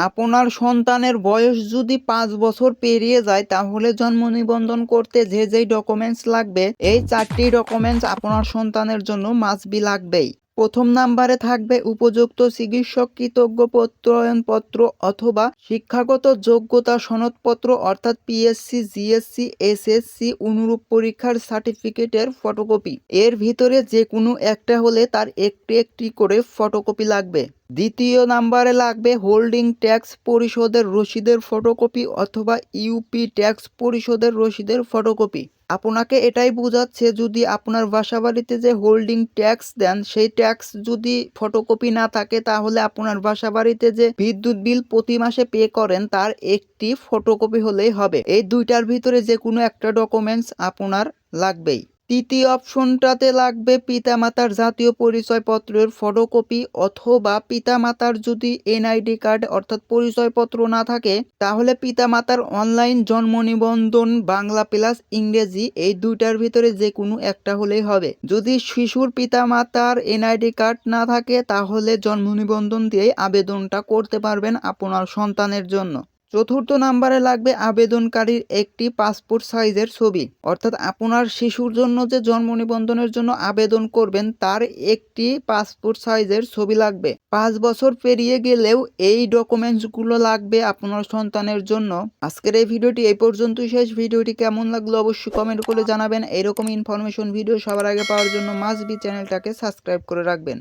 আপনার সন্তানের বয়স যদি পাঁচ বছর পেরিয়ে যায়, তাহলে জন্ম নিবন্ধন করতে যে যেই ডকুমেন্টস লাগবে, এই চারটি ডকুমেন্টস আপনার সন্তানের জন্য মাসবি লাগবেই। প্রথম নাম্বারে থাকবে উপযুক্ত চিকিৎসক কৃতজ্ঞ প্রত্যয়নপত্র অথবা শিক্ষাগত যোগ্যতা সনদপত্র অর্থাৎ পিএসসি জিএসসি এসএসসি অনুরূপ পরীক্ষার সার্টিফিকেটের ফটোকপি এর ভিতরে যে কোনো একটা হলে তার একটি একটি করে ফটোকপি লাগবে। দ্বিতীয় নাম্বারে লাগবে হোল্ডিং ট্যাক্স পরিশোধের রসিদের ফটোকপি অথবা ইউপি ট্যাক্স পরিশোধের রসিদের ফটোকপি। আপনাকে এটাই বোঝাচ্ছে যদি আপনার বাসাবাড়িতে যে হোল্ডিং ট্যাক্স দেন, সেই ট্যাক্স যদি ফটোকপি না থাকে, তাহলে আপনার বাসাবাড়িতে যে বিদ্যুৎ বিল প্রতি মাসে পে করেন, তার একটি ফটোকপি হলেই হবে। এই দুইটার ভিতরে যে কোনো একটা ডকুমেন্টস আপনার লাগবেই। তৃতীয় অপশনটাতে লাগবে পিতামাতার জাতীয় পরিচয়পত্রের ফটোকপি অথবা পিতামাতার যদি এনআইডি কার্ড অর্থাৎ পরিচয়পত্র না থাকে, তাহলে পিতামাতার অনলাইন জন্ম নিবন্ধন, বাংলা প্লাস ইংরেজি এই দুইটার ভিতরে যে কোনো একটা হলেই হবে। যদি শিশুর পিতামাতার এনআইডি কার্ড না থাকে, তাহলে জন্ম নিবন্ধন দিয়েই আবেদনটা করতে পারবেন আপনার সন্তানের জন্য। চতুর্থ নাম্বারে লাগবে আবেদনকারীর একটি পাসপোর্ট সাইজের ছবি। অর্থাৎ আপনার শিশুর জন্য যে জন্ম নিবন্ধনের জন্য আবেদন করবেন, তার একটি পাসপোর্ট সাইজের ছবি লাগবে। পাঁচ বছর পেরিয়ে গেলেও এই ডকুমেন্টসগুলো লাগবে আপনার সন্তানের জন্য। আজকের এই ভিডিওটি এই পর্যন্তই শেষ। ভিডিওটি কেমন লাগল অবশ্যই কমেন্ট করে জানাবেন। এরকম ইনফরমেশন ভিডিও সবার আগে পাওয়ার জন্য মাসবি চ্যানেলটাকে সাবস্ক্রাইব করে রাখবেন।